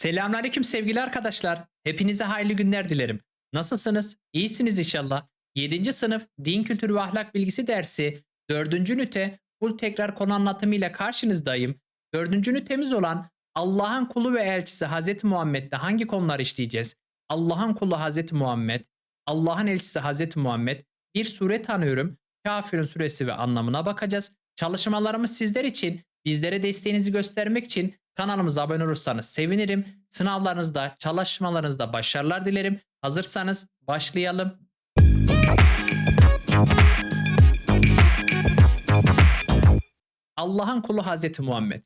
Selamünaleyküm sevgili arkadaşlar. Hepinize hayırlı günler dilerim. Nasılsınız? İyisiniz inşallah. 7. sınıf Din Kültürü ve Ahlak Bilgisi dersi 4. ünite full tekrar konu anlatımıyla karşınızdayım. 4. ünitemiz olan Allah'ın kulu ve elçisi Hz. Muhammed'de hangi konular işleyeceğiz? Allah'ın kulu Hz. Muhammed, Allah'ın elçisi Hz. Muhammed, bir sure tanıyorum. Kafirun suresi ve anlamına bakacağız. Çalışmalarımız sizler için, bizlere desteğinizi göstermek için kanalımıza abone olursanız sevinirim. Sınavlarınızda, çalışmalarınızda başarılar dilerim. Hazırsanız başlayalım. Allah'ın kulu Hazreti Muhammed.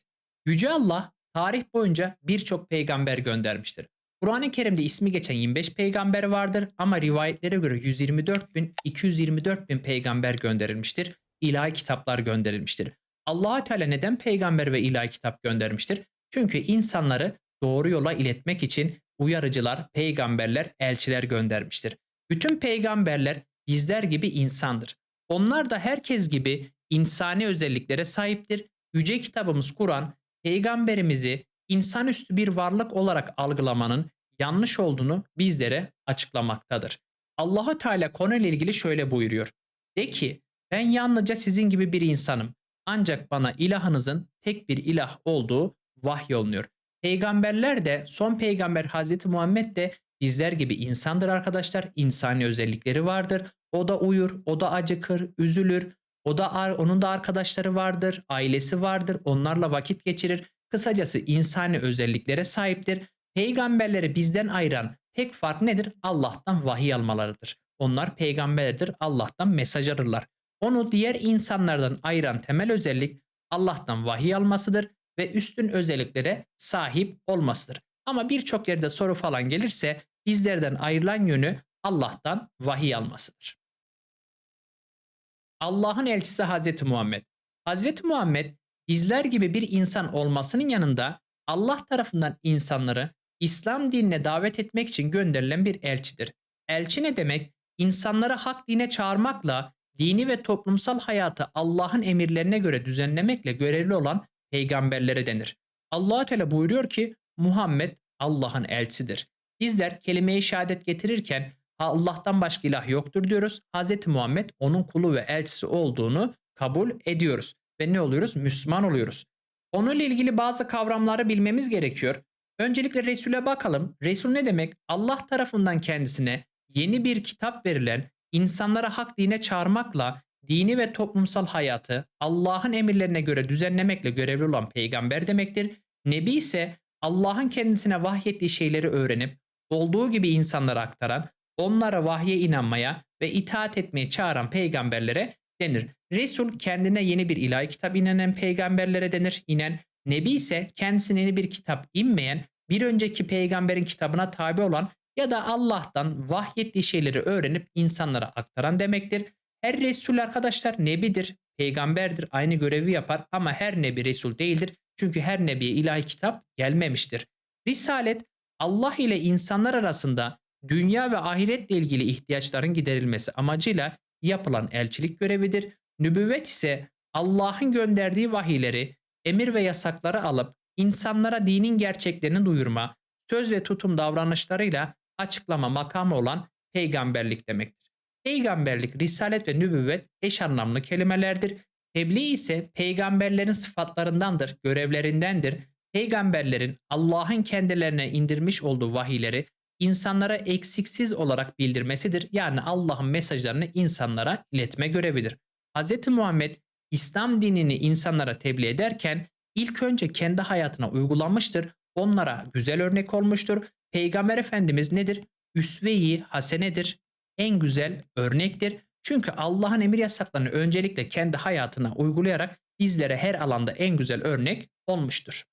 Yüce Allah tarih boyunca birçok peygamber göndermiştir. Kur'an-ı Kerim'de ismi geçen 25 peygamber vardır ama rivayetlere göre 124 bin, 224 bin peygamber gönderilmiştir. İlahi kitaplar gönderilmiştir. allah Teala neden peygamber ve ilahi kitap göndermiştir? Çünkü insanları doğru yola iletmek için uyarıcılar, peygamberler, elçiler göndermiştir. Bütün peygamberler bizler gibi insandır. Onlar da herkes gibi insani özelliklere sahiptir. Yüce kitabımız Kur'an, peygamberimizi insanüstü bir varlık olarak algılamanın yanlış olduğunu bizlere açıklamaktadır. Allahu Teala konuyla ilgili şöyle buyuruyor. De ki ben yalnızca sizin gibi bir insanım. Ancak bana ilahınızın tek bir ilah olduğu vahyolunuyor. Peygamberler de son peygamber Hazreti Muhammed de bizler gibi insandır arkadaşlar. İnsani özellikleri vardır. O da uyur, o da acıkır, üzülür. O da onun da arkadaşları vardır, ailesi vardır. Onlarla vakit geçirir. Kısacası insani özelliklere sahiptir. Peygamberleri bizden ayıran tek fark nedir? Allah'tan vahiy almalarıdır. Onlar peygamberdir, Allah'tan mesaj alırlar. Onu diğer insanlardan ayıran temel özellik Allah'tan vahiy almasıdır ve üstün özelliklere sahip olmasıdır. Ama birçok yerde soru falan gelirse bizlerden ayrılan yönü Allah'tan vahiy almasıdır. Allah'ın elçisi Hazreti Muhammed. Hazreti Muhammed bizler gibi bir insan olmasının yanında Allah tarafından insanları İslam dinine davet etmek için gönderilen bir elçidir. Elçi ne demek? İnsanları hak dine çağırmakla dini ve toplumsal hayatı Allah'ın emirlerine göre düzenlemekle görevli olan peygamberlere denir. allah Teala buyuruyor ki Muhammed Allah'ın elçisidir. Bizler kelime-i şehadet getirirken Allah'tan başka ilah yoktur diyoruz. Hz. Muhammed onun kulu ve elçisi olduğunu kabul ediyoruz. Ve ne oluyoruz? Müslüman oluyoruz. Onunla ilgili bazı kavramları bilmemiz gerekiyor. Öncelikle Resul'e bakalım. Resul ne demek? Allah tarafından kendisine yeni bir kitap verilen, insanlara hak dine çağırmakla dini ve toplumsal hayatı Allah'ın emirlerine göre düzenlemekle görevli olan peygamber demektir. Nebi ise Allah'ın kendisine vahyettiği şeyleri öğrenip olduğu gibi insanlara aktaran, onlara vahye inanmaya ve itaat etmeye çağıran peygamberlere denir. Resul kendine yeni bir ilahi kitap inen peygamberlere denir. İnen Nebi ise kendisine yeni bir kitap inmeyen, bir önceki peygamberin kitabına tabi olan ya da Allah'tan vahyettiği şeyleri öğrenip insanlara aktaran demektir. Her Resul arkadaşlar nebidir, peygamberdir, aynı görevi yapar ama her nebi Resul değildir. Çünkü her nebiye ilahi kitap gelmemiştir. Risalet Allah ile insanlar arasında dünya ve ahiretle ilgili ihtiyaçların giderilmesi amacıyla yapılan elçilik görevidir. Nübüvvet ise Allah'ın gönderdiği vahiyleri, emir ve yasakları alıp insanlara dinin gerçeklerini duyurma, söz ve tutum davranışlarıyla açıklama makamı olan peygamberlik demektir. Peygamberlik, risalet ve nübüvvet eş anlamlı kelimelerdir. Tebliğ ise peygamberlerin sıfatlarındandır, görevlerindendir. Peygamberlerin Allah'ın kendilerine indirmiş olduğu vahiyleri insanlara eksiksiz olarak bildirmesidir. Yani Allah'ın mesajlarını insanlara iletme görevidir. Hz. Muhammed İslam dinini insanlara tebliğ ederken ilk önce kendi hayatına uygulanmıştır. Onlara güzel örnek olmuştur. Peygamber Efendimiz nedir? Üsve-i hasenedir en güzel örnektir. Çünkü Allah'ın emir yasaklarını öncelikle kendi hayatına uygulayarak bizlere her alanda en güzel örnek olmuştur.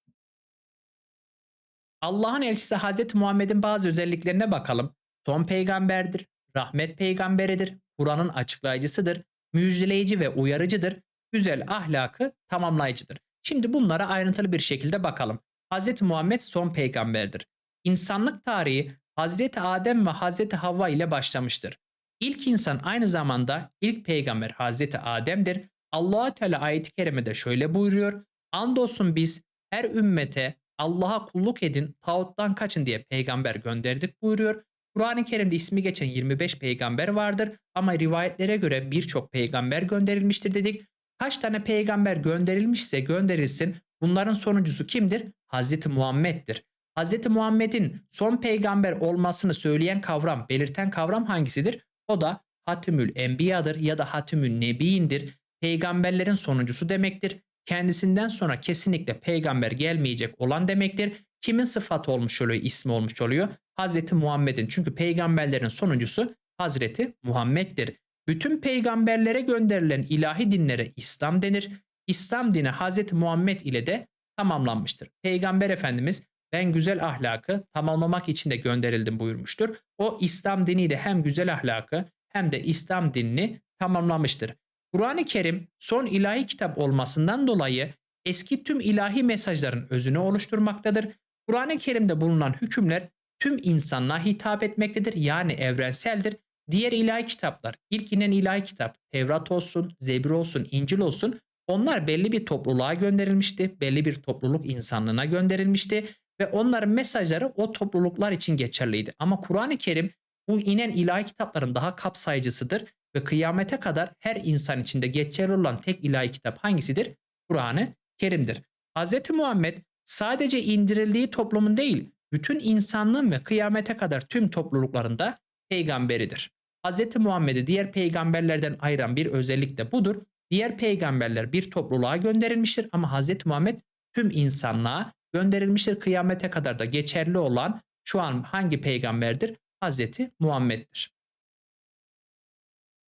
Allah'ın elçisi Hz. Muhammed'in bazı özelliklerine bakalım. Son peygamberdir, rahmet peygamberidir, Kur'an'ın açıklayıcısıdır, müjdeleyici ve uyarıcıdır, güzel ahlakı tamamlayıcıdır. Şimdi bunlara ayrıntılı bir şekilde bakalım. Hz. Muhammed son peygamberdir. İnsanlık tarihi Hazreti Adem ve Hazreti Havva ile başlamıştır. İlk insan aynı zamanda ilk peygamber Hazreti Adem'dir. allah Teala ayet-i kerimede şöyle buyuruyor. Andolsun biz her ümmete Allah'a kulluk edin, tağuttan kaçın diye peygamber gönderdik buyuruyor. Kur'an-ı Kerim'de ismi geçen 25 peygamber vardır ama rivayetlere göre birçok peygamber gönderilmiştir dedik. Kaç tane peygamber gönderilmişse gönderilsin bunların sonuncusu kimdir? Hazreti Muhammed'dir. Hazreti Muhammed'in son peygamber olmasını söyleyen kavram, belirten kavram hangisidir? O da Hatimül Enbiya'dır ya da Hatimül Nebi'indir. Peygamberlerin sonuncusu demektir. Kendisinden sonra kesinlikle peygamber gelmeyecek olan demektir. Kimin sıfatı olmuş oluyor, ismi olmuş oluyor? Hazreti Muhammed'in. Çünkü peygamberlerin sonuncusu Hazreti Muhammed'dir. Bütün peygamberlere gönderilen ilahi dinlere İslam denir. İslam dini Hazreti Muhammed ile de tamamlanmıştır. Peygamber Efendimiz ben güzel ahlakı tamamlamak için de gönderildim buyurmuştur. O İslam diniyle hem güzel ahlakı hem de İslam dinini tamamlamıştır. Kur'an-ı Kerim son ilahi kitap olmasından dolayı eski tüm ilahi mesajların özünü oluşturmaktadır. Kur'an-ı Kerim'de bulunan hükümler tüm insanlığa hitap etmektedir yani evrenseldir. Diğer ilahi kitaplar, ilk inen ilahi kitap, Tevrat olsun, Zebir olsun, İncil olsun onlar belli bir topluluğa gönderilmişti. Belli bir topluluk insanlığına gönderilmişti ve onların mesajları o topluluklar için geçerliydi. Ama Kur'an-ı Kerim bu inen ilahi kitapların daha kapsayıcısıdır ve kıyamete kadar her insan içinde geçerli olan tek ilahi kitap hangisidir? Kur'an-ı Kerim'dir. Hz. Muhammed sadece indirildiği toplumun değil, bütün insanlığın ve kıyamete kadar tüm topluluklarında peygamberidir. Hz. Muhammed'i diğer peygamberlerden ayıran bir özellik de budur. Diğer peygamberler bir topluluğa gönderilmiştir ama Hz. Muhammed tüm insanlığa gönderilmiştir. Kıyamete kadar da geçerli olan şu an hangi peygamberdir? Hz. Muhammed'dir.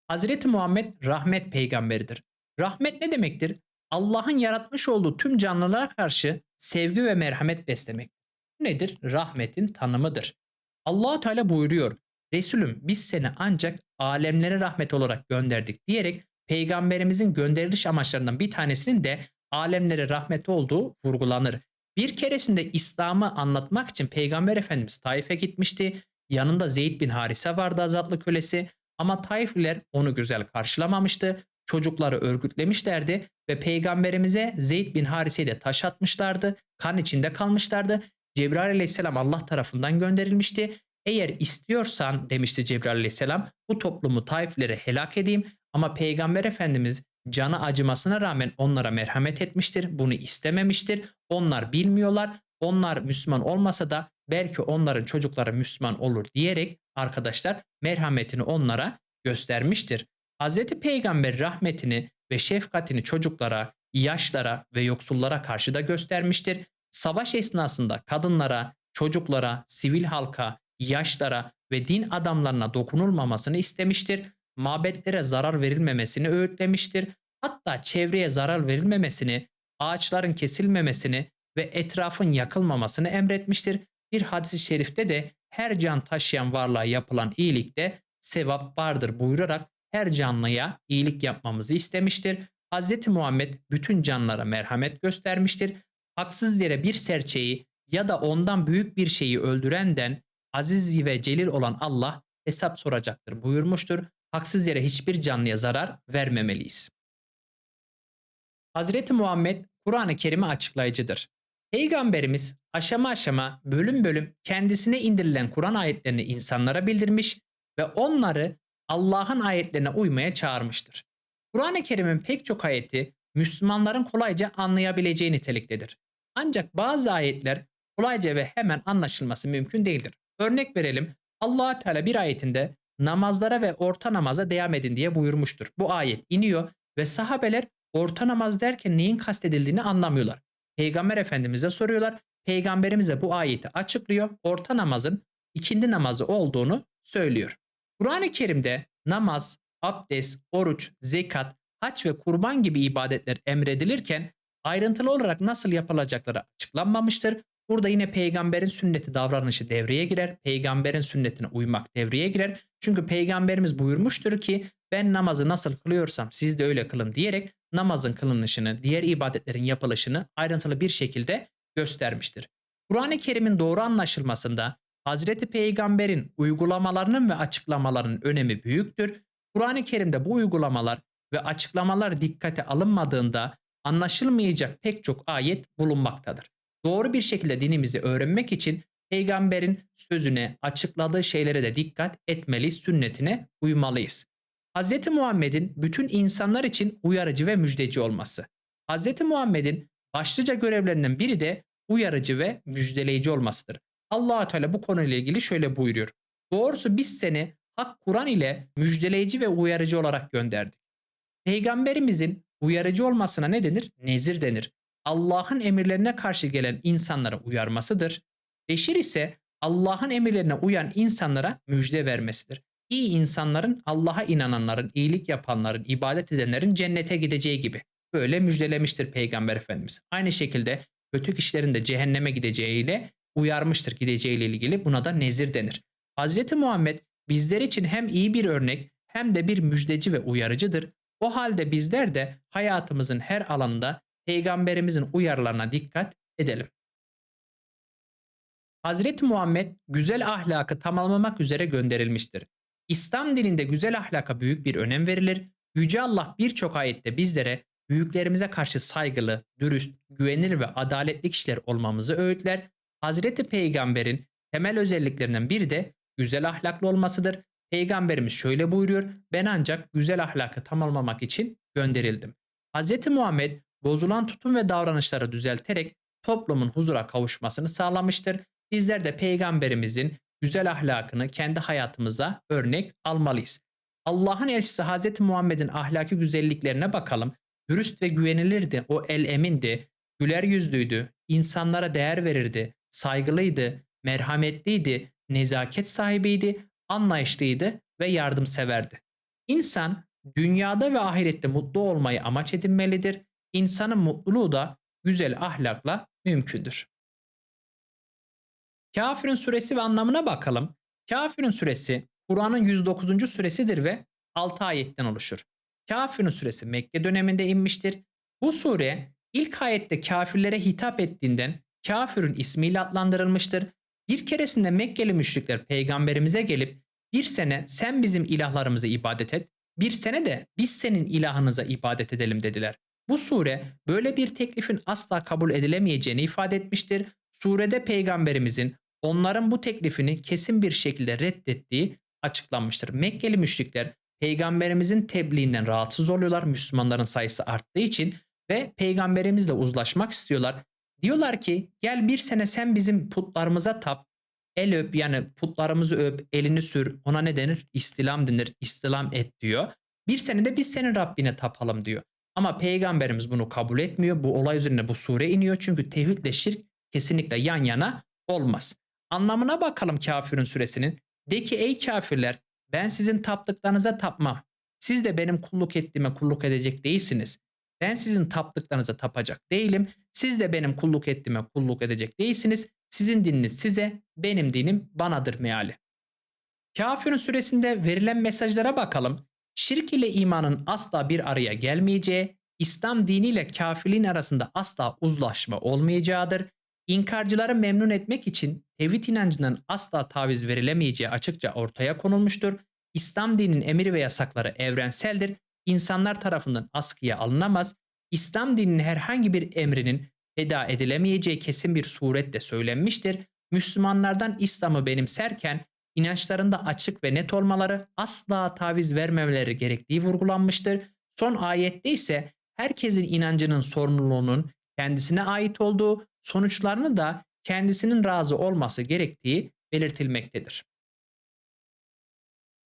Hazreti Muhammed rahmet peygamberidir. Rahmet ne demektir? Allah'ın yaratmış olduğu tüm canlılara karşı sevgi ve merhamet beslemek. Bu nedir? Rahmetin tanımıdır. Allah Teala buyuruyor. Resulüm biz seni ancak alemlere rahmet olarak gönderdik diyerek peygamberimizin gönderiliş amaçlarından bir tanesinin de alemlere rahmet olduğu vurgulanır. Bir keresinde İslam'ı anlatmak için Peygamber Efendimiz Taif'e gitmişti. Yanında Zeyd bin Harise vardı azatlı kölesi. Ama Taifliler onu güzel karşılamamıştı. Çocukları örgütlemişlerdi ve peygamberimize Zeyd bin Harise'yi de taş atmışlardı. Kan içinde kalmışlardı. Cebrail aleyhisselam Allah tarafından gönderilmişti. Eğer istiyorsan demişti Cebrail aleyhisselam bu toplumu Taiflere helak edeyim ama peygamber efendimiz canı acımasına rağmen onlara merhamet etmiştir. Bunu istememiştir. Onlar bilmiyorlar. Onlar Müslüman olmasa da belki onların çocukları Müslüman olur diyerek arkadaşlar merhametini onlara göstermiştir. Hz. Peygamber rahmetini ve şefkatini çocuklara, yaşlara ve yoksullara karşı da göstermiştir. Savaş esnasında kadınlara, çocuklara, sivil halka, yaşlara ve din adamlarına dokunulmamasını istemiştir. Mabetlere zarar verilmemesini öğütlemiştir. Hatta çevreye zarar verilmemesini, ağaçların kesilmemesini ve etrafın yakılmamasını emretmiştir. Bir hadis-i şerifte de her can taşıyan varlığa yapılan iyilikte sevap vardır buyurarak her canlıya iyilik yapmamızı istemiştir. Hz. Muhammed bütün canlara merhamet göstermiştir. Haksız yere bir serçeyi ya da ondan büyük bir şeyi öldürenden aziz ve celil olan Allah hesap soracaktır buyurmuştur. Haksız yere hiçbir canlıya zarar vermemeliyiz. Hazreti Muhammed Kur'an-ı Kerim'i açıklayıcıdır. Peygamberimiz aşama aşama bölüm bölüm kendisine indirilen Kur'an ayetlerini insanlara bildirmiş ve onları Allah'ın ayetlerine uymaya çağırmıştır. Kur'an-ı Kerim'in pek çok ayeti Müslümanların kolayca anlayabileceği niteliktedir. Ancak bazı ayetler kolayca ve hemen anlaşılması mümkün değildir. Örnek verelim. allah Teala bir ayetinde namazlara ve orta namaza devam edin diye buyurmuştur. Bu ayet iniyor ve sahabeler orta namaz derken neyin kastedildiğini anlamıyorlar. Peygamber Efendimiz'e soruyorlar. Peygamberimiz de bu ayeti açıklıyor. Orta namazın ikindi namazı olduğunu söylüyor. Kur'an-ı Kerim'de namaz, abdest, oruç, zekat, haç ve kurban gibi ibadetler emredilirken ayrıntılı olarak nasıl yapılacakları açıklanmamıştır. Burada yine peygamberin sünneti davranışı devreye girer. Peygamberin sünnetine uymak devreye girer. Çünkü peygamberimiz buyurmuştur ki ben namazı nasıl kılıyorsam siz de öyle kılın diyerek namazın kılınışını, diğer ibadetlerin yapılışını ayrıntılı bir şekilde göstermiştir. Kur'an-ı Kerim'in doğru anlaşılmasında Hazreti Peygamber'in uygulamalarının ve açıklamalarının önemi büyüktür. Kur'an-ı Kerim'de bu uygulamalar ve açıklamalar dikkate alınmadığında anlaşılmayacak pek çok ayet bulunmaktadır. Doğru bir şekilde dinimizi öğrenmek için peygamberin sözüne, açıkladığı şeylere de dikkat etmeliyiz, sünnetine uymalıyız. Hz. Muhammed'in bütün insanlar için uyarıcı ve müjdeci olması. Hz. Muhammed'in başlıca görevlerinden biri de uyarıcı ve müjdeleyici olmasıdır. allah Teala bu konuyla ilgili şöyle buyuruyor. Doğrusu biz seni Hak Kur'an ile müjdeleyici ve uyarıcı olarak gönderdik. Peygamberimizin uyarıcı olmasına ne denir? Nezir denir. Allah'ın emirlerine karşı gelen insanlara uyarmasıdır. Beşir ise Allah'ın emirlerine uyan insanlara müjde vermesidir. İyi insanların, Allah'a inananların, iyilik yapanların, ibadet edenlerin cennete gideceği gibi. Böyle müjdelemiştir Peygamber Efendimiz. Aynı şekilde kötü kişilerin de cehenneme gideceğiyle uyarmıştır gideceğiyle ilgili. Buna da nezir denir. Hazreti Muhammed bizler için hem iyi bir örnek hem de bir müjdeci ve uyarıcıdır. O halde bizler de hayatımızın her alanında peygamberimizin uyarılarına dikkat edelim. Hazreti Muhammed güzel ahlakı tamamlamak üzere gönderilmiştir. İslam dininde güzel ahlaka büyük bir önem verilir. Yüce Allah birçok ayette bizlere büyüklerimize karşı saygılı, dürüst, güvenilir ve adaletli kişiler olmamızı öğütler. Hazreti Peygamber'in temel özelliklerinden biri de güzel ahlaklı olmasıdır. Peygamberimiz şöyle buyuruyor. Ben ancak güzel ahlakı tamamlamak için gönderildim. Hz. Muhammed bozulan tutum ve davranışları düzelterek toplumun huzura kavuşmasını sağlamıştır. Bizler de peygamberimizin güzel ahlakını kendi hayatımıza örnek almalıyız. Allah'ın elçisi Hz. Muhammed'in ahlaki güzelliklerine bakalım. Dürüst ve güvenilirdi, o el emindi, güler yüzlüydü, insanlara değer verirdi, saygılıydı, merhametliydi, nezaket sahibiydi, anlayışlıydı ve yardımseverdi. İnsan dünyada ve ahirette mutlu olmayı amaç edinmelidir. İnsanın mutluluğu da güzel ahlakla mümkündür. Kafir'in suresi ve anlamına bakalım. Kafir'in suresi Kur'an'ın 109. suresidir ve 6 ayetten oluşur. Kafir'in suresi Mekke döneminde inmiştir. Bu sure ilk ayette kafirlere hitap ettiğinden kafirün ismiyle adlandırılmıştır. Bir keresinde Mekkeli müşrikler peygamberimize gelip bir sene sen bizim ilahlarımıza ibadet et, bir sene de biz senin ilahınıza ibadet edelim dediler. Bu sure böyle bir teklifin asla kabul edilemeyeceğini ifade etmiştir. Surede peygamberimizin onların bu teklifini kesin bir şekilde reddettiği açıklanmıştır. Mekkeli müşrikler peygamberimizin tebliğinden rahatsız oluyorlar Müslümanların sayısı arttığı için ve peygamberimizle uzlaşmak istiyorlar. Diyorlar ki gel bir sene sen bizim putlarımıza tap, el öp yani putlarımızı öp, elini sür. Ona ne denir? İstilam denir. İstilam et diyor. Bir sene de biz senin Rabbine tapalım diyor. Ama peygamberimiz bunu kabul etmiyor. Bu olay üzerine bu sure iniyor. Çünkü tevhidle şirk kesinlikle yan yana olmaz. Anlamına bakalım kafirin suresinin. De ki ey kafirler ben sizin taptıklarınıza tapmam. Siz de benim kulluk ettiğime kulluk edecek değilsiniz. Ben sizin taptıklarınıza tapacak değilim. Siz de benim kulluk ettiğime kulluk edecek değilsiniz. Sizin dininiz size, benim dinim banadır meali. Kafirin suresinde verilen mesajlara bakalım. Şirk ile imanın asla bir araya gelmeyeceği, İslam diniyle kafirliğin arasında asla uzlaşma olmayacağıdır. İnkarcıları memnun etmek için tevhid inancından asla taviz verilemeyeceği açıkça ortaya konulmuştur. İslam dininin emir ve yasakları evrenseldir. İnsanlar tarafından askıya alınamaz. İslam dininin herhangi bir emrinin feda edilemeyeceği kesin bir surette söylenmiştir. Müslümanlardan İslam'ı benimserken inançlarında açık ve net olmaları, asla taviz vermemeleri gerektiği vurgulanmıştır. Son ayette ise herkesin inancının sorumluluğunun kendisine ait olduğu, sonuçlarını da kendisinin razı olması gerektiği belirtilmektedir.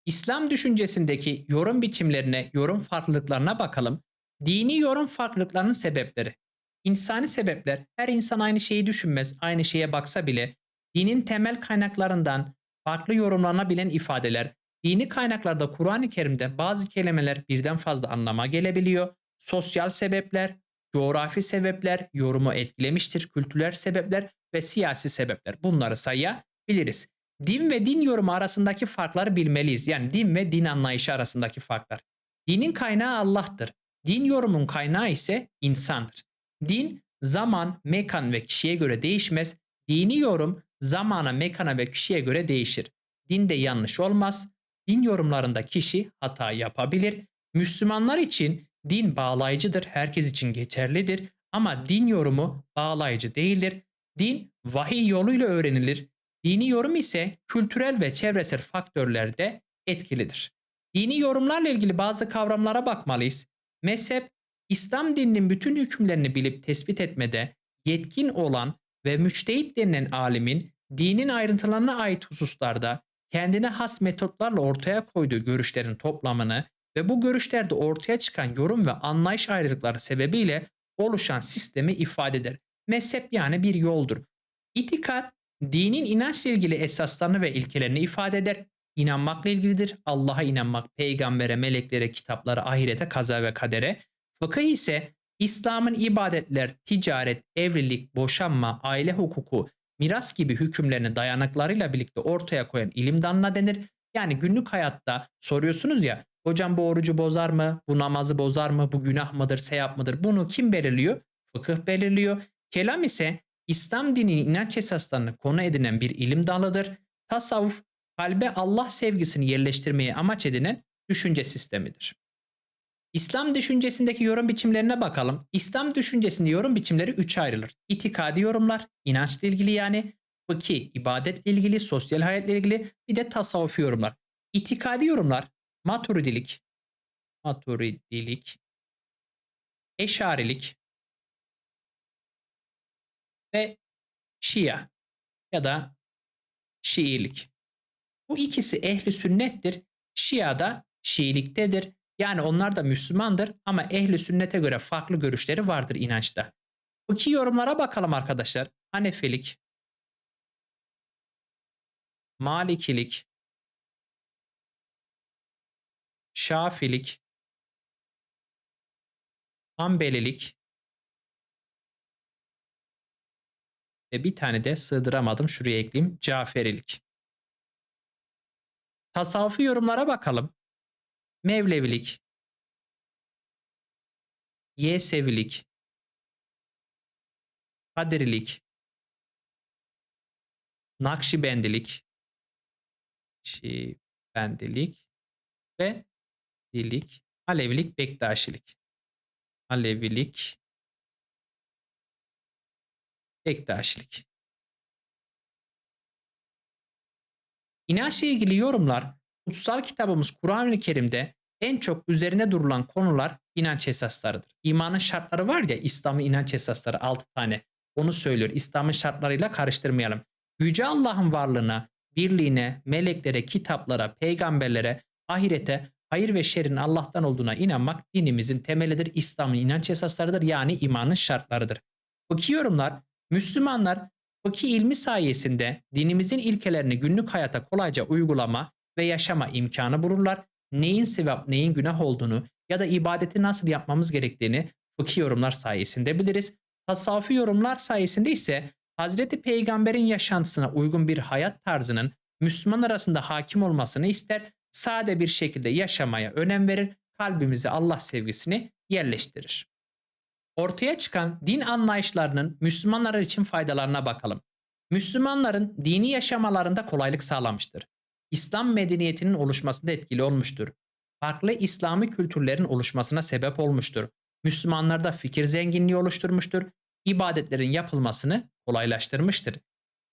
İslam düşüncesindeki yorum biçimlerine, yorum farklılıklarına bakalım. Dini yorum farklılıklarının sebepleri. İnsani sebepler her insan aynı şeyi düşünmez, aynı şeye baksa bile dinin temel kaynaklarından farklı yorumlanabilen ifadeler, dini kaynaklarda Kur'an-ı Kerim'de bazı kelimeler birden fazla anlama gelebiliyor. Sosyal sebepler, coğrafi sebepler yorumu etkilemiştir, kültürel sebepler ve siyasi sebepler. Bunları sayabiliriz. Din ve din yorumu arasındaki farkları bilmeliyiz. Yani din ve din anlayışı arasındaki farklar. Dinin kaynağı Allah'tır. Din yorumun kaynağı ise insandır. Din zaman, mekan ve kişiye göre değişmez. Dini yorum zamana, mekana ve kişiye göre değişir. Dinde yanlış olmaz. Din yorumlarında kişi hata yapabilir. Müslümanlar için din bağlayıcıdır, herkes için geçerlidir ama din yorumu bağlayıcı değildir. Din vahiy yoluyla öğrenilir. Dini yorum ise kültürel ve çevresel faktörlerde etkilidir. Dini yorumlarla ilgili bazı kavramlara bakmalıyız. Mezhep, İslam dininin bütün hükümlerini bilip tespit etmede yetkin olan ve müçtehit denilen alimin dinin ayrıntılarına ait hususlarda kendine has metotlarla ortaya koyduğu görüşlerin toplamını ve bu görüşlerde ortaya çıkan yorum ve anlayış ayrılıkları sebebiyle oluşan sistemi ifade eder. Mezhep yani bir yoldur. İtikat, dinin inançla ilgili esaslarını ve ilkelerini ifade eder. İnanmakla ilgilidir. Allah'a inanmak, peygambere, meleklere, kitaplara, ahirete, kaza ve kadere. Fıkıh ise İslam'ın ibadetler, ticaret, evlilik, boşanma, aile hukuku, miras gibi hükümlerini dayanaklarıyla birlikte ortaya koyan ilim dalına denir. Yani günlük hayatta soruyorsunuz ya hocam bu orucu bozar mı? Bu namazı bozar mı? Bu günah mıdır? Seyap mıdır? Bunu kim belirliyor? Fıkıh belirliyor. Kelam ise İslam dininin inanç esaslarını konu edinen bir ilim dalıdır. Tasavvuf kalbe Allah sevgisini yerleştirmeyi amaç edinen düşünce sistemidir. İslam düşüncesindeki yorum biçimlerine bakalım. İslam düşüncesinde yorum biçimleri üçe ayrılır. İtikadi yorumlar, inançla ilgili yani, fıkhi, ibadetle ilgili, sosyal hayatla ilgili, bir de tasavvufi yorumlar. İtikadi yorumlar, maturidilik, maturidilik, eşarilik ve şia ya da şiilik. Bu ikisi ehli sünnettir. Şia da Şiiliktedir. Yani onlar da Müslümandır ama ehli sünnete göre farklı görüşleri vardır inançta. İki yorumlara bakalım arkadaşlar. Hanefilik, Malikilik, Şafilik, Hanbelilik ve bir tane de sığdıramadım şuraya ekleyeyim. Caferilik. Tasavvufi yorumlara bakalım. Mevlevilik, Yesevilik, Kadirilik, Nakşibendilik, Şibendilik ve Dilik, Alevilik, Bektaşilik. Alevilik, Bektaşilik. İnançla ilgili yorumlar kutsal kitabımız Kur'an-ı Kerim'de en çok üzerine durulan konular inanç esaslarıdır. İmanın şartları var ya İslam'ın inanç esasları 6 tane. Onu söylüyor. İslam'ın şartlarıyla karıştırmayalım. Yüce Allah'ın varlığına, birliğine, meleklere, kitaplara, peygamberlere, ahirete, hayır ve şerin Allah'tan olduğuna inanmak dinimizin temelidir. İslam'ın inanç esaslarıdır yani imanın şartlarıdır. Fıkhi yorumlar, Müslümanlar fıkhi ilmi sayesinde dinimizin ilkelerini günlük hayata kolayca uygulama ve yaşama imkanı bulurlar. Neyin sevap, neyin günah olduğunu ya da ibadeti nasıl yapmamız gerektiğini fıkhi yorumlar sayesinde biliriz. Tasavvufi yorumlar sayesinde ise Hazreti Peygamber'in yaşantısına uygun bir hayat tarzının Müslüman arasında hakim olmasını ister, sade bir şekilde yaşamaya önem verir, kalbimize Allah sevgisini yerleştirir. Ortaya çıkan din anlayışlarının Müslümanlar için faydalarına bakalım. Müslümanların dini yaşamalarında kolaylık sağlamıştır. İslam medeniyetinin oluşmasında etkili olmuştur. Farklı İslami kültürlerin oluşmasına sebep olmuştur. Müslümanlarda fikir zenginliği oluşturmuştur. İbadetlerin yapılmasını kolaylaştırmıştır.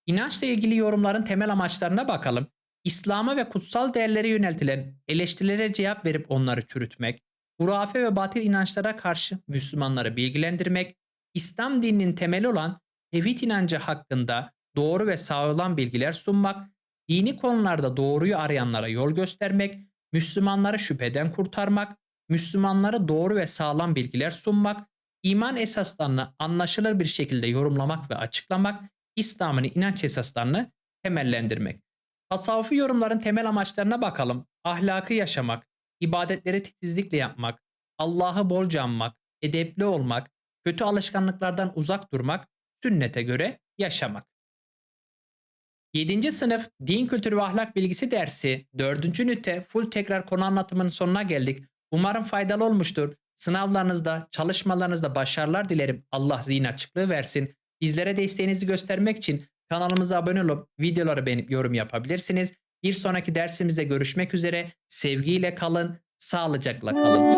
İnançla ilgili yorumların temel amaçlarına bakalım. İslam'a ve kutsal değerlere yöneltilen eleştirilere cevap verip onları çürütmek, hurafe ve batil inançlara karşı Müslümanları bilgilendirmek, İslam dininin temeli olan tevhid inancı hakkında doğru ve sağlam bilgiler sunmak, dini konularda doğruyu arayanlara yol göstermek, Müslümanları şüpheden kurtarmak, Müslümanlara doğru ve sağlam bilgiler sunmak, iman esaslarını anlaşılır bir şekilde yorumlamak ve açıklamak, İslam'ın inanç esaslarını temellendirmek. Tasavvufi yorumların temel amaçlarına bakalım. Ahlakı yaşamak, ibadetleri titizlikle yapmak, Allah'ı bolca anmak, edepli olmak, kötü alışkanlıklardan uzak durmak, sünnete göre yaşamak. 7. sınıf din kültürü ve ahlak bilgisi dersi 4. ünite full tekrar konu anlatımının sonuna geldik. Umarım faydalı olmuştur. Sınavlarınızda, çalışmalarınızda başarılar dilerim. Allah zihin açıklığı versin. Bizlere desteğinizi göstermek için kanalımıza abone olup videoları beğenip yorum yapabilirsiniz. Bir sonraki dersimizde görüşmek üzere. Sevgiyle kalın, sağlıcakla kalın.